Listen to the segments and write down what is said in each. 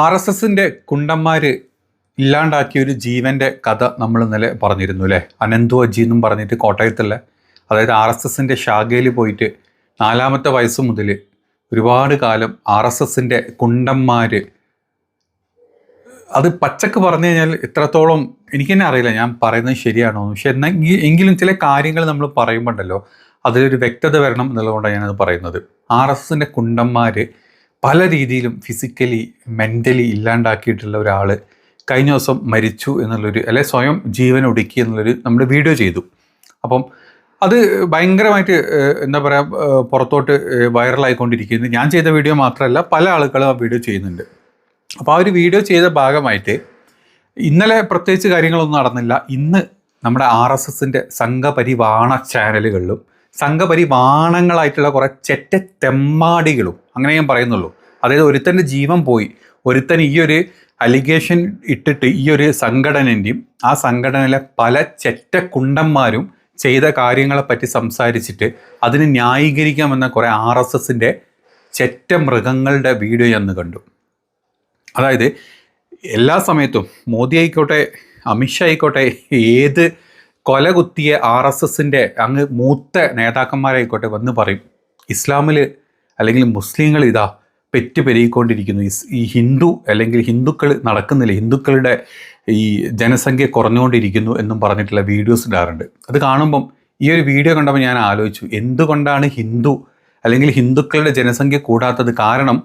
R S എസിന്റെ കുണ്ടന്മാര് ഇല്ലാണ്ടാക്കിയ ഒരു ജീവന്റെ കഥ നമ്മൾ ഇന്നലെ പറഞ്ഞിരുന്നു അല്ലേ അനന്തു അജി എന്നും പറഞ്ഞിട്ട് കോട്ടയത്തുള്ള അതായത് ആർ എസ് എസിന്റെ ശാഖയിൽ പോയിട്ട് നാലാമത്തെ വയസ്സ് മുതൽ ഒരുപാട് കാലം ആർ എസ് എസിന്റെ കുണ്ടന്മാര്. അത് പച്ചക്ക് പറഞ്ഞു കഴിഞ്ഞാൽ എത്രത്തോളം എനിക്ക് തന്നെ അറിയില്ല ഞാൻ പറയുന്നത് ശരിയാണോ. പക്ഷെ എന്നാൽ എങ്കിലും ചില കാര്യങ്ങൾ നമ്മൾ പറയുമ്പോണ്ടല്ലോ അതിലൊരു വ്യക്തത വരണം എന്നുള്ളതുകൊണ്ടാണ് ഞാനത് പറയുന്നത്. ആർ എസ് എസിന്റെ കുണ്ടന്മാർ പല രീതിയിലും ഫിസിക്കലി മെന്റലി ഇല്ലാണ്ടാക്കിയിട്ടുള്ള ഒരാൾ കഴിഞ്ഞ ദിവസം മരിച്ചു എന്നുള്ളൊരു അല്ലെ സ്വയം ജീവൻ ഒടുക്കി എന്നുള്ളൊരു നമ്മുടെ വീഡിയോ ചെയ്തു. അപ്പം അത് ഭയങ്കരമായിട്ട് എന്താ പറയുക പുറത്തോട്ട് വൈറലായിക്കൊണ്ടിരിക്കുന്നത് വൈറലായിക്കൊണ്ടിരിക്കുന്നു. ഞാൻ ചെയ്ത വീഡിയോ മാത്രമല്ല പല ആളുകളും ആ വീഡിയോ ചെയ്യുന്നുണ്ട്. അപ്പോൾ ആ ഒരു വീഡിയോ ചെയ്ത ഭാഗമായിട്ട് ഇന്നലെ പ്രത്യേകിച്ച് കാര്യങ്ങളൊന്നും നടന്നില്ല. ഇന്ന് നമ്മുടെ ആർ എസ് എസിന്റെ സംഘപരിവാണ ചാനലുകളിലും സംഘപരിവാണങ്ങളായിട്ടുള്ള കുറേ ചെറ്റ തെമ്മാടികളും അങ്ങനെ ഞാൻ പറയുന്നുള്ളൂ. അതായത് ഒരുത്തന്റെ ജീവൻ പോയി. ഒരുത്തൻ ഈ ഒരു അലിഗേഷൻ ഇട്ടിട്ട് ഈ ഒരു സംഘടനന്റെയും ആ സംഘടനയിലെ പല ചെറ്റ കുണ്ടന്മാരും ചെയ്ത കാര്യങ്ങളെപ്പറ്റി സംസാരിച്ചിട്ട് അതിന് ന്യായീകരിക്കാമെന്ന കുറേ ആർ എസ് എസിന്റെ ചെറ്റ മൃഗങ്ങളുടെ വീഡിയോ എന്ന് കണ്ടു. അതായത് എല്ലാ സമയത്തും മോദി ആയിക്കോട്ടെ അമിത്ഷാ ആയിക്കോട്ടെ ഏത് കൊല കുത്തിയ ആർ എസ് എസിന്റെ അങ്ങ് മൂത്ത നേതാക്കന്മാരായിക്കോട്ടെ വന്ന് പറയും. ഇസ്ലാമിൽ അല്ലെങ്കിൽ മുസ്ലിങ്ങൾ ഇതാ പെറ്റ് പെരുകിക്കൊണ്ടിരിക്കുന്നു. ഈ ഹിന്ദു അല്ലെങ്കിൽ ഹിന്ദുക്കൾ നടക്കുന്നില്ല? ഹിന്ദുക്കളുടെ ഈ ജനസംഖ്യ കുറഞ്ഞുകൊണ്ടിരിക്കുന്നു എന്നും പറഞ്ഞിട്ടുള്ള വീഡിയോസ് ഇടാറുണ്ട്. അത് കാണുമ്പം ഈ ഒരു വീഡിയോ കണ്ടപ്പോൾ ഞാൻ ആലോചിച്ചു എന്തുകൊണ്ടാണ് ഹിന്ദു അല്ലെങ്കിൽ ഹിന്ദുക്കളുടെ ജനസംഖ്യ കൂടാത്തത്? കാരണം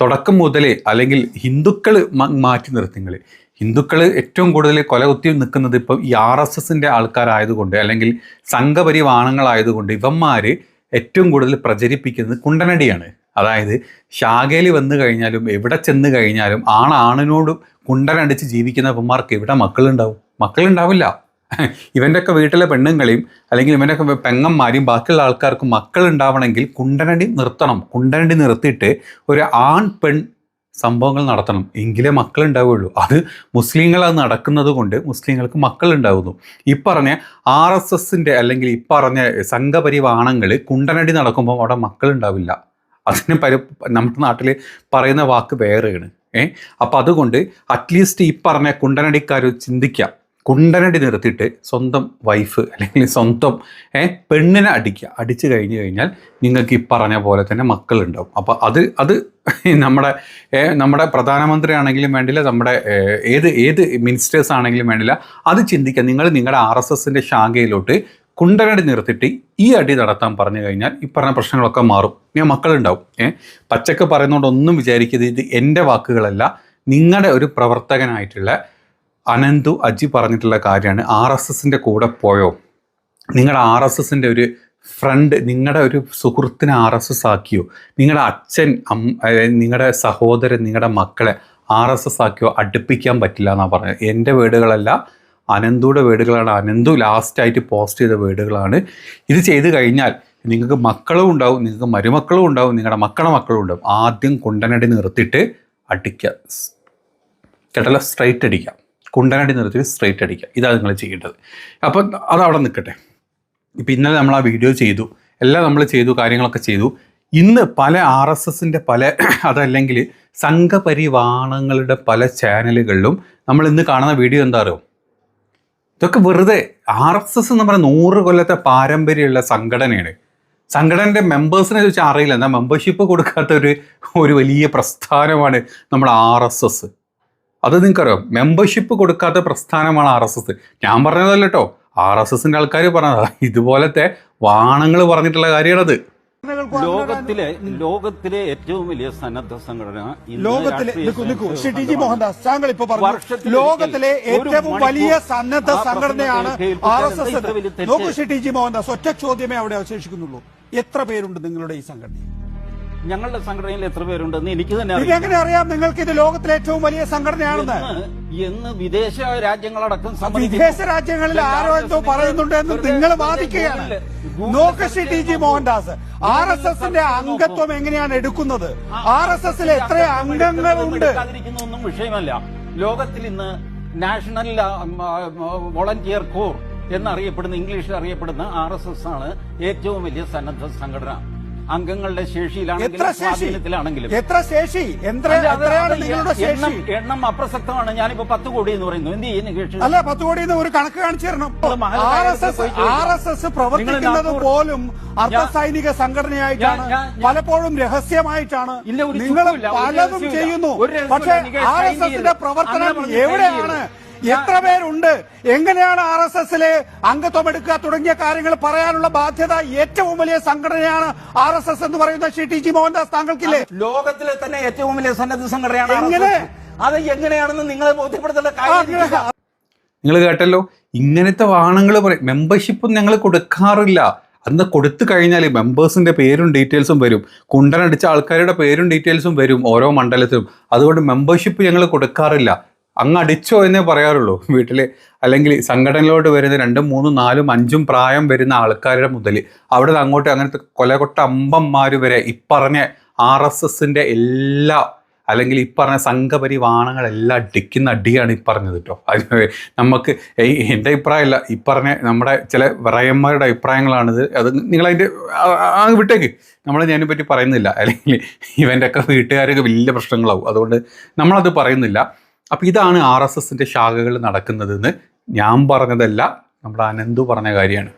തുടക്കം മുതലേ അല്ലെങ്കിൽ ഹിന്ദുക്കൾ മാറ്റി നിർത്തിങ്ങൾ ഹിന്ദുക്കൾ ഏറ്റവും കൂടുതൽ കൊലകുത്തി നിൽക്കുന്നത് ഇപ്പം ഈ ആർ എസ് എസിന്റെ ആൾക്കാരായതുകൊണ്ട് അല്ലെങ്കിൽ സംഘപരിവാണങ്ങളായതുകൊണ്ട് ഇവന്മാർ ഏറ്റവും കൂടുതൽ പ്രചരിപ്പിക്കുന്നത് കുണ്ടനടിയാണ്. അതായത് ശാഖയിൽ വന്നു കഴിഞ്ഞാലും എവിടെ ചെന്ന് കഴിഞ്ഞാലും ആണാണിനോട് കുണ്ടനടിച്ച് ജീവിക്കുന്ന ഇവന്മാർക്ക് എവിടെ മക്കളുണ്ടാവും? മക്കളുണ്ടാവില്ല. ഇവന്റെയൊക്കെ വീട്ടിലെ പെണ്ണുങ്ങളെയും അല്ലെങ്കിൽ ഇവന്റെയൊക്കെ പെങ്ങന്മാരെയും ബാക്കിയുള്ള ആൾക്കാർക്ക് മക്കൾ ഉണ്ടാവണമെങ്കിൽ കുണ്ടനടി നിർത്തണം. കുണ്ടനടി നിർത്തിയിട്ട് ഒരു ആൺ പെൺ സംഭവങ്ങൾ നടത്തണം. എങ്കിലേ മക്കൾ ഉണ്ടാവുകയുള്ളൂ അത് മുസ്ലിങ്ങൾ അത് നടക്കുന്നത് കൊണ്ട് മുസ്ലിങ്ങൾക്ക് മക്കൾ ഉണ്ടാവുന്നു ഈ പറഞ്ഞ ആർ എസ് എസിന്റെ അല്ലെങ്കിൽ ഈ പറഞ്ഞ സംഘപരിവാണങ്ങൾ കുണ്ടനടി നടക്കുമ്പോൾ അവിടെ മക്കൾ ഉണ്ടാവില്ല അതിന് പരി നമ്മുടെ നാട്ടിൽ പറയുന്ന വാക്ക് വേറെയാണ്. ഏ? അപ്പം അതുകൊണ്ട് അറ്റ്ലീസ്റ്റ് ഈ പറഞ്ഞ കുണ്ടനടിക്കാർ ചിന്തിക്കാം. കുണ്ടനടി നിർത്തിയിട്ട് സ്വന്തം വൈഫ് അല്ലെങ്കിൽ സ്വന്തം ഏ പെണ്ണിനെ അടിക്കുക. അടിച്ചു കഴിഞ്ഞു കഴിഞ്ഞാൽ നിങ്ങൾക്ക് ഈ പറഞ്ഞ പോലെ തന്നെ മക്കളുണ്ടാവും. അപ്പോൾ അത് അത് നമ്മുടെ നമ്മുടെ പ്രധാനമന്ത്രി ആണെങ്കിലും വേണ്ടില്ല നമ്മുടെ ഏത് ഏത് മിനിസ്റ്റേഴ്സ് ആണെങ്കിലും വേണ്ടില്ല അത് ചിന്തിക്കുക. നിങ്ങൾ നിങ്ങളുടെ ആർ എസ് എസിന്റെ ശാഖയിലോട്ട് കുണ്ടനടി നിർത്തിയിട്ട് ഈ അടി നടത്താൻ പറഞ്ഞു കഴിഞ്ഞാൽ ഈ പറഞ്ഞ പ്രശ്നങ്ങളൊക്കെ മാറും. ഞാൻ മക്കളുണ്ടാവും ഏ. പച്ചക്ക് പറയുന്നതുകൊണ്ട് ഒന്നും വിചാരിക്കരുത്. ഇത് എന്റെ വാക്കുകളല്ല. നിങ്ങളുടെ ഒരു പ്രവർത്തകനായിട്ടുള്ള അനന്തു അജി പറഞ്ഞിട്ടുള്ള കാര്യമാണ്. ആർ എസ് എസിന്റെ കൂടെ പോയോ? നിങ്ങളുടെ ആർ എസ് എസിന്റെ ഒരു ഫ്രണ്ട് നിങ്ങളുടെ ഒരു സുഹൃത്തിനെ ആർ എസ് എസ് ആക്കിയോ? നിങ്ങളുടെ അച്ഛൻ നിങ്ങളുടെ സഹോദരൻ നിങ്ങളുടെ മക്കളെ ആർ എസ് എസ് ആക്കിയോ? അടുപ്പിക്കാൻ പറ്റില്ല എന്നാണ് പറഞ്ഞത്. എന്റെ വീടുകളല്ല അനന്തുയുടെ വീടുകളാണ്. അനന്തു ലാസ്റ്റായിട്ട് പോസ്റ്റ് ചെയ്ത വീടുകളാണ്. ഇത് ചെയ്ത് കഴിഞ്ഞാൽ നിങ്ങൾക്ക് മക്കളും ഉണ്ടാവും നിങ്ങൾക്ക് മരുമക്കളും ഉണ്ടാവും നിങ്ങളുടെ മക്കളുടെ മക്കളും ഉണ്ടാവും. ആദ്യം കുണ്ടനടി നിർത്തിയിട്ട് അടിക്കുക. കേട്ടല്ല? സ്ട്രൈറ്റ് അടിക്കുക. കുണ്ടനടി നിർത്തി സ്ട്രേറ്റ് അടിക്കുക. ഇതാണ് നിങ്ങൾ ചെയ്യേണ്ടത്. അപ്പം അവിടെ നിൽക്കട്ടെ. ഇപ്പം ഇന്നലെ നമ്മൾ ആ വീഡിയോ ചെയ്തു. എല്ലാം നമ്മൾ ചെയ്തു കാര്യങ്ങളൊക്കെ ചെയ്തു. ഇന്ന് പല ആർ എസ് എസിന്റെ പല അതല്ലെങ്കിൽ സംഘപരിവാണങ്ങളുടെ പല ചാനലുകളിലും നമ്മൾ ഇന്ന് കാണുന്ന വീഡിയോ എന്താ അറിയോ? ഇതൊക്കെ വെറുതെ ആർ എസ് എസ് എന്ന് പറഞ്ഞാൽ നൂറ് കൊല്ലത്തെ പാരമ്പര്യമുള്ള സംഘടനയാണ്. സംഘടനയുടെ മെമ്പേഴ്സിനെ ചോദിച്ചാൽ അറിയില്ല. എന്നാൽ മെമ്പർഷിപ്പ് കൊടുക്കാത്ത ഒരു ഒരു വലിയ പ്രസ്ഥാനമാണ് നമ്മൾ ആർ എസ് എസ്. അത് നിങ്ങൾക്കറിയാം? മെമ്പർഷിപ്പ് കൊടുക്കാത്ത പ്രസ്ഥാനമാണ് ആർ എസ് എസ് ഞാൻ പറഞ്ഞതല്ല കേട്ടോ ആർ എസ് എസിന്റെ ആൾക്കാർ പറഞ്ഞതാ. ഇതുപോലത്തെ വാണങ്ങൾ പറഞ്ഞിട്ടുള്ള കാര്യമാണത്. ലോകത്തിലെ ലോകത്തിലെ ഏറ്റവും വലിയ സന്നദ്ധ സംഘടന ലോകത്തിലെ ശ്രീ ടി ജി മോഹൻദാസ് താങ്കൾ ഇപ്പൊ പറഞ്ഞു. ലോകത്തിലെ ഏറ്റവും വലിയ സന്നദ്ധ സംഘടനയാണ് പ്രസംഗത്തെ കേൾപ്പിച്ചാൽ ആർ എസ് എന്താ ഇത്ര വലിയ എസ് നോക്കൂ ശ്രീ ടി ജി മോഹൻദാസ് ഒറ്റ ചോദ്യമേ അവിടെ അവശേഷിക്കുന്നുള്ളൂ. എത്ര പേരുണ്ട് നിങ്ങളുടെ ഈ സംഘടനയിൽ? ഞങ്ങളുടെ സംഘടനയിൽ എത്ര പേരുണ്ടെന്ന് എനിക്ക് തന്നെ ഇതെങ്ങനെ അറിയാം? നിങ്ങൾക്ക് ഇത് ലോകത്തിലെ ഏറ്റവും വലിയ സംഘടനയാണെന്ന്. എന്ന് വിദേശ രാജ്യങ്ങളടക്കം. വിദേശ രാജ്യങ്ങളിൽ ആരോ എന്തോ പറയുന്നുണ്ട് എന്ന് നിങ്ങൾ വാദിക്കുകയാണ്. നോക്കശ്രീ നോക്ക് Shri T G Mohandas R S എസിന്റെ അംഗത്വം എങ്ങനെയാണ് എടുക്കുന്നത്? ആർ എസ് എസിൽ എത്ര അംഗങ്ങളുണ്ട്? ഒന്നും വിഷയമല്ല. ലോകത്തിൽ ഇന്ന് നാഷണൽ വോളണ്ടിയർ കോർ എന്നറിയപ്പെടുന്ന ഇംഗ്ലീഷിൽ അറിയപ്പെടുന്ന ആർ എസ് എസ് ആണ് ഏറ്റവും വലിയ സന്നദ്ധ സംഘടന. അംഗങ്ങളുടെ ശേഷിയിലാണെങ്കിലും സ്വാധീനത്തിലാണെങ്കിലും. എത്ര ശേഷി? എത്ര എത്രയാണ് നിങ്ങളുടെ എണ്ണം അപ്രസക്തമാണ്. ഞാനിപ്പോ പത്ത് കോടി എന്ന് പറയുന്നു. എന്ത് ചെയ്യുന്നു അല്ല പത്ത് കോടി എന്ന് ഒരു കണക്ക് കാണിച്ചു തരണം. R S S R S S പ്രവർത്തിക്കുന്നത് പോലും അർദ്ധ സൈനിക സംഘടനയായിട്ടാണ്. പലപ്പോഴും രഹസ്യമായിട്ടാണ്. നിങ്ങൾ പലതും ചെയ്യുന്നു. പക്ഷേ ആർ എസ് എസിന്റെ പ്രവർത്തനം എവിടെയാണ്? എത്ര പേരുണ്ട്? എങ്ങനെയാണ് ആർ എസ് എസിലെ അംഗത്വം എടുക്കുക തുടങ്ങിയ കാര്യങ്ങൾ പറയാനുള്ള ബാധ്യത ഏറ്റവും വലിയ സംഘടനയാണ് ആർ എസ് എസ് എന്ന് പറയുന്ന ശ്രീ ടി ജി മോഹൻദാസ് താങ്കൾക്കില്ലേ? ലോകത്തിലെ തന്നെ ഏറ്റവും വലിയ സന്നദ്ധ സംഘടനയാണ് എങ്ങനെ? അത് എങ്ങനെയാണെന്ന് നിങ്ങളെ ബോധ്യപ്പെടുത്തേണ്ട കാര്യം നിങ്ങൾ കേട്ടല്ലോ ഇങ്ങനത്തെ വാണങ്ങൾ പറയും മെമ്പർഷിപ്പും ഞങ്ങൾ കൊടുക്കാറില്ല. അന്ന് കൊടുത്തു കഴിഞ്ഞാൽ മെമ്പേഴ്സിന്റെ പേരും ഡീറ്റെയിൽസും വരും. കുണ്ടനടിച്ച ആൾക്കാരുടെ പേരും ഡീറ്റെയിൽസും വരും ഓരോ മണ്ഡലത്തിലും. അതുകൊണ്ട് മെമ്പർഷിപ്പ് ഞങ്ങൾ കൊടുക്കാറില്ല. അങ്ങ് അടിച്ചോ എന്നേ പറയാറുള്ളൂ. വീട്ടിൽ അല്ലെങ്കിൽ സംഘടനയിലോട്ട് വരുന്ന രണ്ടും മൂന്നും നാലും അഞ്ചും പ്രായം വരുന്ന ആൾക്കാരുടെ മുതൽ അവിടെ നിന്ന് അങ്ങോട്ട് അങ്ങനത്തെ കൊലകൊട്ട അമ്പന്മാർ വരെ ഇപ്പറഞ്ഞ ആർ എസ് എസിന്റെ എല്ലാ അല്ലെങ്കിൽ ഈ പറഞ്ഞ സംഘപരിവാണങ്ങളെല്ലാം അടിക്കുന്ന അടിയാണ് ഈ പറഞ്ഞത് കേട്ടോ. അത് നമുക്ക് എന്റെ അഭിപ്രായമല്ല ഈ പറഞ്ഞ നമ്മുടെ ചില വിറയന്മാരുടെ അഭിപ്രായങ്ങളാണിത്. അത് നിങ്ങളതിന്റെ വിട്ടേക്ക്. നമ്മൾ ഞാനെ പറ്റി പറയുന്നില്ല. അല്ലെങ്കിൽ ഇവന്റെയൊക്കെ വീട്ടുകാരൊക്കെ വലിയ പ്രശ്നങ്ങളാവും. അതുകൊണ്ട് നമ്മളത് പറയുന്നില്ല. അപ്പം ഇതാണ് ആർ എസ് എസിന്റെ ശാഖകൾ നടക്കുന്നതെന്ന് ഞാൻ പറഞ്ഞതല്ല നമ്മുടെ അനന്തു പറഞ്ഞ കാര്യമാണ്.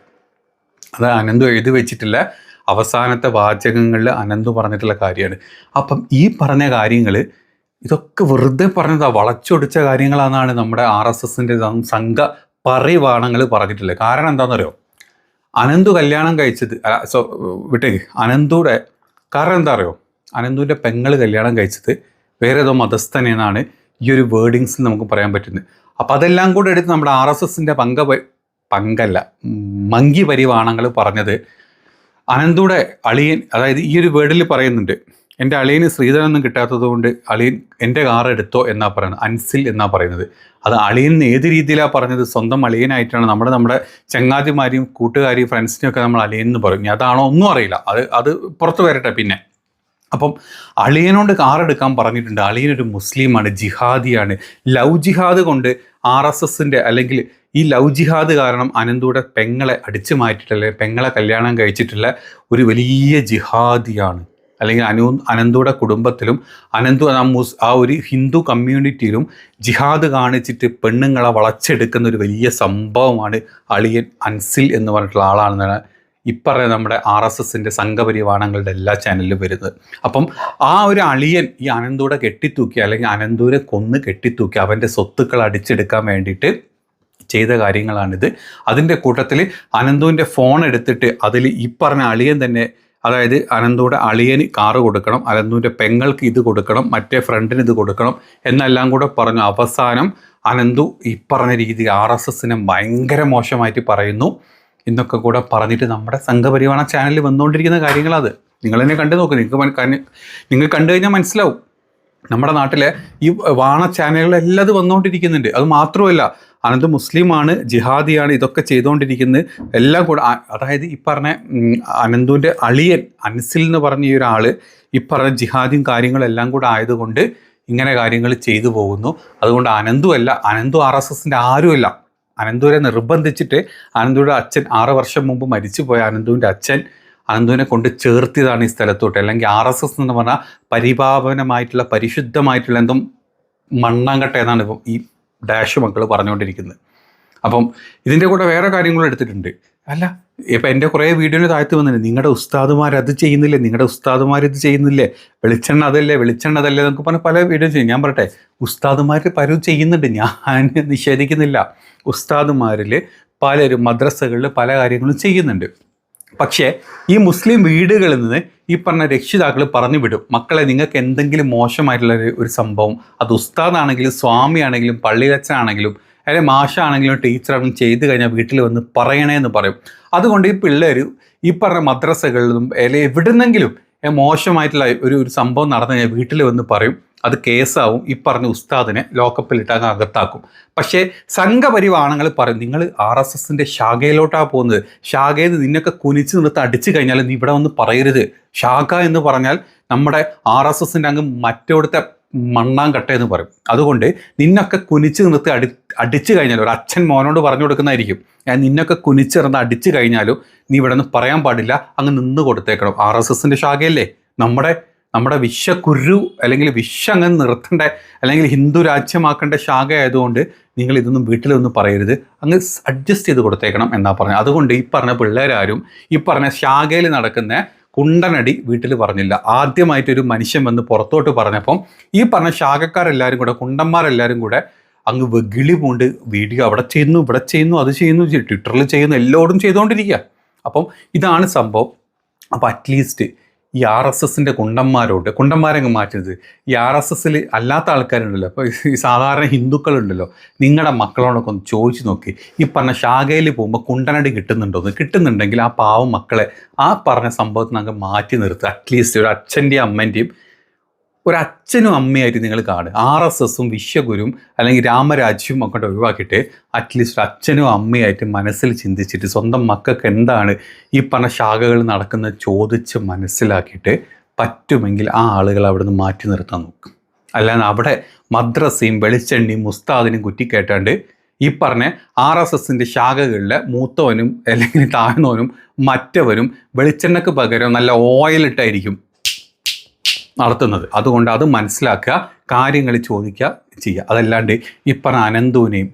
അത് അനന്തു എഴുതി വെച്ചിട്ടില്ല അവസാനത്തെ വാചകങ്ങളിൽ അനന്തു പറഞ്ഞിട്ടുള്ള കാര്യമാണ്. അപ്പം ഈ പറഞ്ഞ കാര്യങ്ങൾ ഇതൊക്കെ വെറുതെ പറഞ്ഞതാണ് വളച്ചൊടിച്ച കാര്യങ്ങളാണെന്നാണ് നമ്മുടെ ആർ എസ് എസിന്റെ സംഘ പരിവാണങ്ങൾ പറഞ്ഞിട്ടില്ല കാരണം എന്താണെന്നറിയോ അനന്തു കല്യാണം കഴിച്ചത് സോ വിട്ടേക്ക്. അനന്തുടെ കാരണം എന്താ അറിയോ അനന്തുവിന്റെ പെങ്ങൾ കല്യാണം കഴിച്ചത് വേറെ ഏതോ മതസ്ഥനെന്നാണ് ഈ ഒരു വേർഡിങ്സിൽ നമുക്ക് പറയാൻ പറ്റുന്നത്. അപ്പം അതെല്ലാം കൂടെ എടുത്ത് നമ്മുടെ ആർ എസ് എസിന്റെ പങ്ക പങ്കല്ല മങ്കി പരിവാണങ്ങൾ പറഞ്ഞത്. അനന്തൂടെ അളിയൻ അതായത് ഈ ഒരു വേർഡിൽ പറയുന്നുണ്ട്. എന്റെ അളിയന് ശ്രീധരനൊന്നും കിട്ടാത്തത് കൊണ്ട് അളിയൻ എന്റെ കാർ എടുത്തോ എന്നാ പറയുന്നത് അൻസിൽ എന്നാ പറയുന്നത്. അത് അളിയൻ ഏത് രീതിയിലാണ് പറഞ്ഞത്? സ്വന്തം അളിയനായിട്ടാണ് നമ്മുടെ നമ്മുടെ ചങ്ങാതിമാരെയും കൂട്ടുകാരെയും ഫ്രണ്ട്സിനെയും ഒക്കെ നമ്മൾ അളിയൻ എന്ന് പറയും. അതാണോ? ഒന്നും അറിയില്ല. അത് അത് പുറത്ത് വരട്ടെ പിന്നെ. അപ്പം അളിയനോട് കാർ എടുക്കാൻ പറഞ്ഞിട്ടുണ്ട്. അളിയനൊരു മുസ്ലിമാണ് ജിഹാദിയാണ്. ലവ് ജിഹാദ് കൊണ്ട് ആർ എസ് എസിന്റെ അല്ലെങ്കിൽ ഈ ലവ് ജിഹാദ് കാരണം അനന്തൂടെ പെങ്ങളെ അടിച്ചു മാറ്റിയിട്ടുള്ള പെങ്ങളെ കല്യാണം കഴിച്ചിട്ടുള്ള ഒരു വലിയ ജിഹാദിയാണ്. അല്ലെങ്കിൽ അനു അനന്തൂടെ കുടുംബത്തിലും അനന്തു ആ ഒരു ഹിന്ദു കമ്മ്യൂണിറ്റിയിലും ജിഹാദ് കാണിച്ചിട്ട് പെണ്ണുങ്ങളെ വളച്ചെടുക്കുന്ന ഒരു വലിയ സംഭവമാണ് അളിയൻ അൻസിൽ എന്ന് പറഞ്ഞിട്ടുള്ള ആളാണെന്നാണ് ഇപ്പറഞ്ഞ നമ്മുടെ ആർ എസ് എസിന്റെ സംഘപരിവാണങ്ങളുടെ എല്ലാ ചാനലിലും വരുന്നത്. അപ്പം ആ ഒരു അളിയൻ ഈ അനന്തൂടെ കെട്ടിത്തൂക്കി അല്ലെങ്കിൽ അനന്തൂരെ കൊന്ന് കെട്ടിത്തൂക്കി അവന്റെ സ്വത്തുക്കൾ അടിച്ചെടുക്കാൻ വേണ്ടിയിട്ട് ചെയ്ത കാര്യങ്ങളാണിത്. അതിന്റെ കൂട്ടത്തിൽ അനന്തുവിന്റെ ഫോൺ എടുത്തിട്ട് അതിൽ ഈ പറഞ്ഞ അളിയൻ തന്നെ അതായത് അനന്തൂടെ അളിയന് കാറ് കൊടുക്കണം അനന്തുവിന്റെ പെങ്ങൾക്ക് ഇത് കൊടുക്കണം മറ്റേ ഫ്രണ്ടിന് ഇത് കൊടുക്കണം എന്നെല്ലാം കൂടെ പറഞ്ഞു അവസാനം അനന്തു ഈ പറഞ്ഞ രീതി ആർ എസ് എസിനെ ഭയങ്കര മോശമായിട്ട് പറയുന്നു. എന്നൊക്കെ കൂടെ പറഞ്ഞിട്ട് നമ്മുടെ സംഘപരിവാണ ചാനലിൽ വന്നുകൊണ്ടിരിക്കുന്ന കാര്യങ്ങളത് നിങ്ങൾ തന്നെ കണ്ടു നോക്കും. നിങ്ങൾക്ക് നിങ്ങൾ കണ്ടു കഴിഞ്ഞാൽ മനസ്സിലാവും. നമ്മുടെ നാട്ടിലെ ഈ വാണ ചാനലുകളെല്ലാം അത് വന്നുകൊണ്ടിരിക്കുന്നുണ്ട്. അത് മാത്രമല്ല അനന്ത് മുസ്ലിമാണ് ജിഹാദിയാണ് ഇതൊക്കെ ചെയ്തുകൊണ്ടിരിക്കുന്നത്. എല്ലാം കൂടെ അതായത് ഈ പറഞ്ഞ അനന്തുവിന്റെ അളിയൻ അൻസിൽ എന്ന് പറഞ്ഞ ഈ ഒരാൾ ഈ പറഞ്ഞ ജിഹാദിയും കാര്യങ്ങളെല്ലാം കൂടെ ആയതുകൊണ്ട് ഇങ്ങനെ കാര്യങ്ങൾ ചെയ്തു പോകുന്നു. അതുകൊണ്ട് അനന്തുവല്ല അനന്തു ആർ എസ് എസിന്റെ ആരുമല്ല. അനന്തുവിനെ നിർബന്ധിച്ചിട്ട് അനന്തുവിന്റെ അച്ഛൻ ആറ് വർഷം മുമ്പ് മരിച്ചുപോയ അനന്തുവിന്റെ അച്ഛൻ അനന്തുവിനെ കൊണ്ട് ചേർത്തിയതാണ് ഈ സ്ഥലത്തോട്ട്. അല്ലെങ്കിൽ ആർ എസ് എസ് എന്ന് പറഞ്ഞാൽ പരിപാവനമായിട്ടുള്ള പരിശുദ്ധമായിട്ടുള്ള എന്തും മണ്ണാങ്കട്ട എന്നാണ് ഇപ്പം ഈ ഡാഷ് മക്കൾ പറഞ്ഞുകൊണ്ടിരിക്കുന്നത്. അപ്പം ഇതിന്റെ കൂടെ വേറെ കാര്യങ്ങളും എടുത്തിട്ടുണ്ട്. അല്ല. ഇപ്പം എന്റെ കുറേ വീഡിയോയിൽ താഴ്ത്തു വന്നില്ലേ നിങ്ങളുടെ ഉസ്താദുമാർ അത് ചെയ്യുന്നില്ലേ? നിങ്ങളുടെ ഉസ്താദുമാർ ഇത് ചെയ്യുന്നില്ലേ? വെളിച്ചെണ്ണ അതല്ലേ? വെളിച്ചെണ്ണ അതല്ലേ? എന്നൊക്കെ പറഞ്ഞ് പല വീഡിയോ ചെയ്യും. ഞാൻ പറയട്ടെ ഉസ്താദുമാർ പലരും ചെയ്യുന്നുണ്ട്. ഞാൻ നിഷേധിക്കുന്നില്ല. ഉസ്താദുമാരിൽ പലരും മദ്രസകളിൽ പല കാര്യങ്ങളും ചെയ്യുന്നുണ്ട്. പക്ഷേ ഈ മുസ്ലിം വീടുകളിൽ നിന്ന് ഈ പറഞ്ഞ രക്ഷിതാക്കൾ പറഞ്ഞു വിടും. മക്കളെ നിങ്ങൾക്ക് എന്തെങ്കിലും മോശമായിട്ടുള്ള ഒരു- സംഭവം അത് ഉസ്താദാണെങ്കിലും സ്വാമിയാണെങ്കിലും പള്ളിയച്ഛനാണെങ്കിലും അല്ലെങ്കിൽ മാഷാണെങ്കിലും ടീച്ചറാണെങ്കിലും ചെയ്ത് കഴിഞ്ഞാൽ വീട്ടിൽ വന്ന് പറയണേന്ന് പറയും. അതുകൊണ്ട് ഈ പിള്ളേർ ഈ പറഞ്ഞ മദ്രസകളിലും അല്ലെങ്കിൽ എവിടുന്നെങ്കിലും മോശമായിട്ടുള്ള ഒരു ഒരു സംഭവം നടന്നു കഴിഞ്ഞാൽ വീട്ടിൽ വന്ന് പറയും. അത് കേസാവും. ഈ പറഞ്ഞ ഉസ്താദിനെ ലോക്കപ്പിലിട്ടാൽ അകത്താക്കും. പക്ഷേ സംഘപരിവാണങ്ങൾ പറയും നിങ്ങൾ ആർ എസ് എസിന്റെ ശാഖയിലോട്ടാണ് പോകുന്നത്. ശാഖയിൽ നിന്ന് നിന്നൊക്കെ കുനിച്ച് നിർത്ത് അടിച്ചു കഴിഞ്ഞാൽ നീ ഇവിടെ വന്ന് പറയരുത്. ശാഖ എന്ന് പറഞ്ഞാൽ നമ്മുടെ ആർ എസ് എസിന്റെ അങ്ങ് മറ്റോടത്തെ മണ്ണാങ്കട്ട എന്ന് പറയും. അതുകൊണ്ട് നിന്നൊക്കെ കുനിച്ച് നിർത്തി അടി അടിച്ചു കഴിഞ്ഞാലും ഒരു അച്ഛൻ മോനോട് പറഞ്ഞു കൊടുക്കുന്നതായിരിക്കും. ഞാൻ നിന്നൊക്കെ കുനിച്ച് നിർന്ന് അടിച്ചു കഴിഞ്ഞാലും നീ ഇവിടെ നിന്ന് പറയാൻ പാടില്ല അങ്ങ് നിന്ന് കൊടുത്തേക്കണം. ആർ എസ് എസിന്റെ ശാഖയല്ലേ? നമ്മുടെ നമ്മുടെ വിശ്വക്കുരു അല്ലെങ്കിൽ വിശ്വ അങ്ങ് നിർത്തേണ്ട അല്ലെങ്കിൽ ഹിന്ദു രാജ്യമാക്കേണ്ട ശാഖ ആയതുകൊണ്ട് നിങ്ങൾ ഇതൊന്നും വീട്ടിലൊന്നും പറയരുത്. അങ്ങ് അഡ്ജസ്റ്റ് ചെയ്ത് കൊടുത്തേക്കണം എന്നാ പറഞ്ഞത്. അതുകൊണ്ട് ഈ പറഞ്ഞ പിള്ളേരാരും ഈ പറഞ്ഞ ശാഖയിൽ നടക്കുന്ന കുണ്ടനടി വീട്ടിൽ പറഞ്ഞില്ല. ആദ്യമായിട്ട് ഒരു മനുഷ്യൻ വന്ന് പുറത്തോട്ട് പറഞ്ഞപ്പം ഈ പറഞ്ഞ ശാഖക്കാരെല്ലാവരും കൂടെ കുണ്ടന്മാരെല്ലാവരും കൂടെ അങ്ങ് വെകിളി പൂണ്ട് വീഡിയോ അവിടെ ചെയ്യുന്നു ഇവിടെ ചെയ്യുന്നു അത് ചെയ്യുന്നു ട്വിറ്ററിൽ ചെയ്യുന്നു എല്ലാവരും ചെയ്തുകൊണ്ടിരിക്കുക. അപ്പം ഇതാണ് സംഭവം. അപ്പോൾ അറ്റ്ലീസ്റ്റ് ഈ ആർ എസ് എസിന്റെ കുണ്ടന്മാരോട് കുണ്ടന്മാരങ്ങ് മാറ്റരുത്. ഈ ആർ എസ് എസിൽ അല്ലാത്ത ആൾക്കാരുണ്ടല്ലോ. അപ്പോൾ ഈ സാധാരണ ഹിന്ദുക്കളുണ്ടല്ലോ. നിങ്ങളുടെ മക്കളോടൊക്കെ ഒന്ന് ചോദിച്ചു നോക്കി. ഈ പറഞ്ഞ ശാഖയിൽ പോകുമ്പോൾ കുണ്ടനടി കിട്ടുന്നുണ്ടോന്ന്. കിട്ടുന്നുണ്ടെങ്കിൽ ആ പാവം മക്കളെ ആ പറഞ്ഞ അങ്ങ് മാറ്റി നിർത്തുക അറ്റ്ലീസ്റ്റ് ഒരു അച്ഛന്റെയും അമ്മന്റെയും ഒരു അച്ഛനും അമ്മയായിട്ട് നിങ്ങൾ കാണുക. ആർ എസ് എസും വിശ്വഗുരും അല്ലെങ്കിൽ രാമരാജ്യവും ഒക്കെ ഒഴിവാക്കിയിട്ട് അറ്റ്ലീസ്റ്റ് അച്ഛനും അമ്മയായിട്ട് മനസ്സിൽ ചിന്തിച്ചിട്ട് സ്വന്തം മക്കൾക്ക് എന്താണ് ഈ പറഞ്ഞ ശാഖകൾ നടക്കുന്നത് ചോദിച്ച് മനസ്സിലാക്കിയിട്ട് പറ്റുമെങ്കിൽ ആ ആളുകൾ അവിടെ നിന്ന് മാറ്റി നിർത്താൻ നോക്കും. അല്ലാതെ അവിടെ മദ്രസയും വെളിച്ചെണ്ണയും മുസ്താദിനും കുറ്റിക്കേട്ടാണ്ട് ഈ പറഞ്ഞ ആർ എസ് എസിന്റെ ശാഖകളിലെ മൂത്തവനും അല്ലെങ്കിൽ താഴ്ന്നവനും മറ്റവനും വെളിച്ചെണ്ണക്ക് പകരം നല്ല ഓയിലിട്ടായിരിക്കും നടത്തുന്നത്. അതുകൊണ്ട് അത് മനസ്സിലാക്കുക കാര്യങ്ങൾ ചോദിക്കുക ചെയ്യുക. അതല്ലാണ്ട് ഇപ്പറ അനന്തുവിനെയും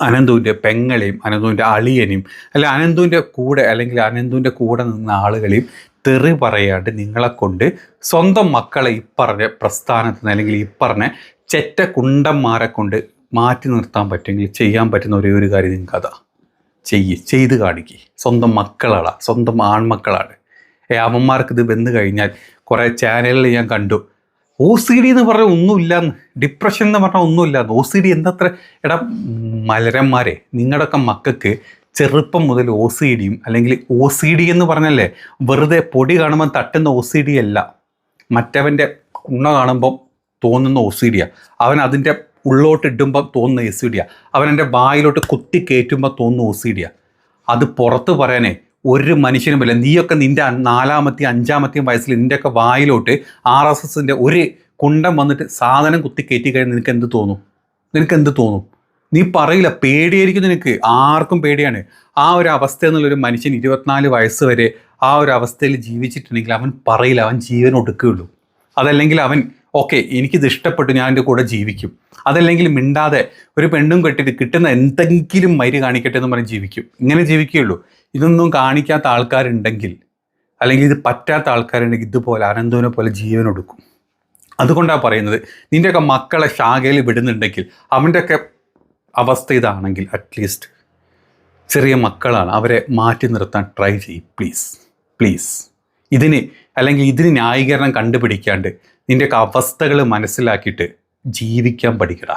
അനന്തുവിന്റെ പെങ്ങളെയും അനന്തുവിന്റെ അളിയനെയും അല്ല അനന്തുവിന്റെ കൂടെ അല്ലെങ്കിൽ അനന്തുവിന്റെ കൂടെ നിന്ന ആളുകളെയും തെറി പറയാണ്ട് നിങ്ങളെ കൊണ്ട് സ്വന്തം മക്കളെ ഇപ്പറഞ്ഞ പ്രസ്ഥാനത്ത് നിന്ന് അല്ലെങ്കിൽ ഇപ്പറഞ്ഞ പറഞ്ഞ ചെറ്റ കുണ്ടന്മാരെ കൊണ്ട് മാറ്റി നിർത്താൻ പറ്റുമെങ്കിൽ ചെയ്യാൻ പറ്റുന്ന ഒരേ ഒരു കാര്യം നിങ്ങൾക്ക് അതാ. ചെയ്യ് ചെയ്ത് കാണിക്കുക സ്വന്തം മക്കളാണ് സ്വന്തം ആൺമക്കളാണ്. ഏ അമ്മമാർക്ക് ഇത് വന്നു കഴിഞ്ഞാൽ കുറേ ചാനലുകൾ ഞാൻ കണ്ടു. ഒ സി ഡി എന്ന് പറഞ്ഞാൽ ഒന്നുമില്ല ഡിപ്രഷൻ എന്ന് പറഞ്ഞാൽ ഒന്നുമില്ല ഒ സി ഡി എന്തത്ര? എടാ മലരന്മാരെ നിങ്ങളുടെയൊക്കെ മക്കൾക്ക് ചെറുപ്പം മുതൽ ഒ സി ഡിയും അല്ലെങ്കിൽ ഒ സി ഡി എന്ന് പറഞ്ഞല്ലേ വെറുതെ പൊടി കാണുമ്പോൾ തട്ടുന്ന ഒ സി ഡി അല്ല. മറ്റവന്റെ കുണ്ണ കാണുമ്പം തോന്നുന്ന ഒ സി ഡിയാണ് അവൻ അതിന്റെ ഉള്ളോട്ട് ഇടുമ്പോൾ തോന്നുന്ന എ സി ഡിയാണ് അവൻ എന്റെ വായിലോട്ട് കുത്തി കയറ്റുമ്പോൾ തോന്നുന്ന ഒ സി ഡിയാണ് അത് പുറത്ത് പറയാനേ ഒരു മനുഷ്യനും ഇല്ല നീയൊക്കെ നിന്റെ നാലാമത്തെയും അഞ്ചാമത്തെയും വയസ്സിൽ നിന്റെയൊക്കെ വായിലോട്ട് ആർ എസ് എസിന്റെ ഒരു കുണ്ടം വന്നിട്ട് സാധനം കുത്തി കയറ്റി കഴിഞ്ഞാൽ നിനക്ക് എന്ത് തോന്നും? നിനക്ക് എന്ത് തോന്നും? നീ പറയില്ല. പേടിയായിരിക്കും നിനക്ക്. ആർക്കും പേടിയാണ്. ആ ഒരു അവസ്ഥ എന്നുള്ളൊരു മനുഷ്യൻ ഇരുപത്തിനാല് വയസ്സ് വരെ ആ ഒരു അവസ്ഥയിൽ ജീവിച്ചിട്ടുണ്ടെങ്കിൽ അവൻ പറയില്ല. അവൻ ജീവൻ ഒടുക്കുകയുള്ളൂ. അതല്ലെങ്കിൽ അവൻ ഓക്കെ എനിക്കിത് ഇഷ്ടപ്പെട്ടു ഞാൻ എന്റെ കൂടെ ജീവിക്കും. അതല്ലെങ്കിൽ മിണ്ടാതെ ഒരു പെണ്ണും കെട്ടിട്ട് കിട്ടുന്ന എന്തെങ്കിലും മരി കാണിക്കട്ടെ എന്ന് പറഞ്ഞ് ജീവിക്കും. ഇങ്ങനെ ജീവിക്കുകയുള്ളൂ. ഇതൊന്നും കാണിക്കാത്ത ആൾക്കാരുണ്ടെങ്കിൽ അല്ലെങ്കിൽ ഇത് പറ്റാത്ത ആൾക്കാരുണ്ടെങ്കിൽ ഇതുപോലെ അനന്തവിനെ പോലെ ജീവൻ ഒടുക്കും. അതുകൊണ്ടാണ് പറയുന്നത് നിന്റെയൊക്കെ മക്കളെ ശാഖയിൽ വിടുന്നുണ്ടെങ്കിൽ അവന്റെയൊക്കെ അവസ്ഥ ഇതാണെങ്കിൽ അറ്റ്ലീസ്റ്റ് ചെറിയ മക്കളാണ്. അവരെ മാറ്റി നിർത്താൻ ട്രൈ ചെയ്യും. പ്ലീസ് പ്ലീസ് ഇതിന് അല്ലെങ്കിൽ ഇതിന് ന്യായീകരണം കണ്ടുപിടിക്കാണ്ട് നിന്റെയൊക്കെ അവസ്ഥകൾ മനസ്സിലാക്കിയിട്ട് ജീവിക്കാൻ പഠിക്കടാ.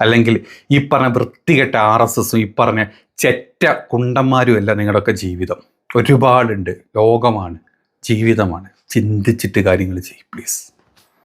അല്ലെങ്കിൽ ഈ പറഞ്ഞ വൃത്തികെട്ട ആർ എസ് എസും ഈ പറഞ്ഞ ചെറ്റ കുണ്ടന്മാരും അല്ല നിങ്ങളുടെയൊക്കെ ജീവിതം. ഒരുപാടുണ്ട്. ലോകമാണ്. ജീവിതമാണ്. ചിന്തിച്ചിട്ട് കാര്യങ്ങൾ ചെയ്യും പ്ലീസ്